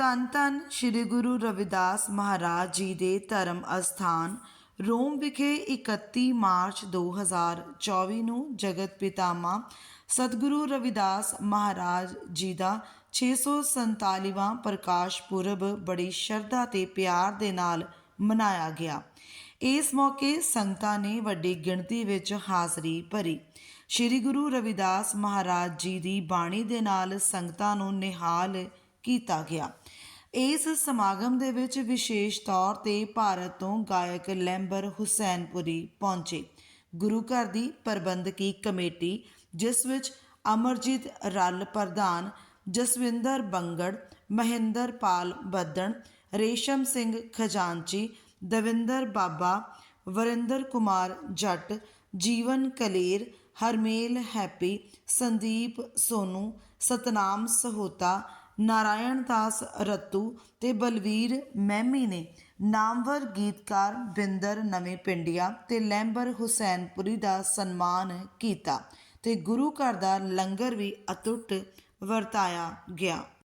ਧੰਨ ਧੰਨ ਸ੍ਰੀ ਗੁਰੂ ਰਵਿਦਾਸ ਮਹਾਰਾਜ ਜੀ ਦੇ ਧਰਮ ਅਸਥਾਨ, ਰੋਮ ਵਿਖੇ 31 ਮਾਰਚ 2024 ਨੂੰ ਜਗਤ ਪਿਤਾਮਾ ਸਤਿਗੁਰੂ ਰਵਿਦਾਸ ਮਹਾਰਾਜ ਜੀ ਦਾ 647ਵਾਂ ਪ੍ਰਕਾਸ਼ ਪੁਰਬ ਬੜੀ ਸ਼ਰਧਾ ਤੇ ਪਿਆਰ ਦੇ ਨਾਲ ਮਨਾਇਆ ਗਿਆ। ਇਸ ਮੌਕੇ ਸੰਗਤਾਂ ਨੇ ਵੱਡੀ ਗਿਣਤੀ ਵਿੱਚ ਹਾਜ਼ਰੀ ਭਰੀ। ਸ੍ਰੀ ਗੁਰੂ ਰਵਿਦਾਸ ਮਹਾਰਾਜ ਜੀ ਦੀ ਬਾਣੀ ਦੇ ਨਾਲ ਸੰਗਤਾਂ ਨੂੰ ਨਿਹਾਲ ਕੀਤਾ ਗਿਆ। ਇਸ ਸਮਾਗਮ ਦੇ ਵਿੱਚ ਵਿਸ਼ੇਸ਼ ਤੌਰ ਤੇ ਭਾਰਤ ਤੋਂ ਗਾਇਕ ਲੈਂਬਰ ਹੁਸੈਨਪੁਰੀ ਪਹੁੰਚੇ। ਗੁਰੂ ਘਰ ਦੀ ਪ੍ਰਬੰਧਕੀ ਕਮੇਟੀ, ਜਿਸ ਵਿੱਚ ਅਮਰਜੀਤ ਰੱਲ ਪ੍ਰਧਾਨ ਜਸਵਿੰਦਰ ਬੰਗੜ, ਮਹਿੰਦਰ ਪਾਲ ਬੱਦਣ, ਰੇਸ਼ਮ ਸਿੰਘ ਖਜ਼ਾਨਚੀ, ਦਵਿੰਦਰ ਬਾਬਾ, ਵਰਿੰਦਰ ਕੁਮਾਰ ਜੱਟ, ਜੀਵਨ ਕਲੇਰ, ਹਰਮੇਲ ਹੈਪੀ, ਸੰਦੀਪ ਸੋਨੂ, ਸਤਨਾਮ ਸਹੋਤਾ ਨਾਰਾਇਣ ਦਾਸ ਰਤੂ ਤੇ ਬਲਵੀਰ ਮਹਿਮੀ ਨੇ ਨਾਮਵਰ ਗੀਤਕਾਰ ਬਿੰਦਰ ਨਵੇਂ ਪਿੰਡੀਆ ਤੇ ਲੈਂਬਰ ਹੁਸੈਨਪੁਰੀ ਦਾ ਸਨਮਾਨ ਕੀਤਾ ਤੇ ਗੁਰੂ ਘਰ ਦਾ ਲੰਗਰ ਵੀ ਅਤੁੱਟ ਵਰਤਾਇਆ ਗਿਆ।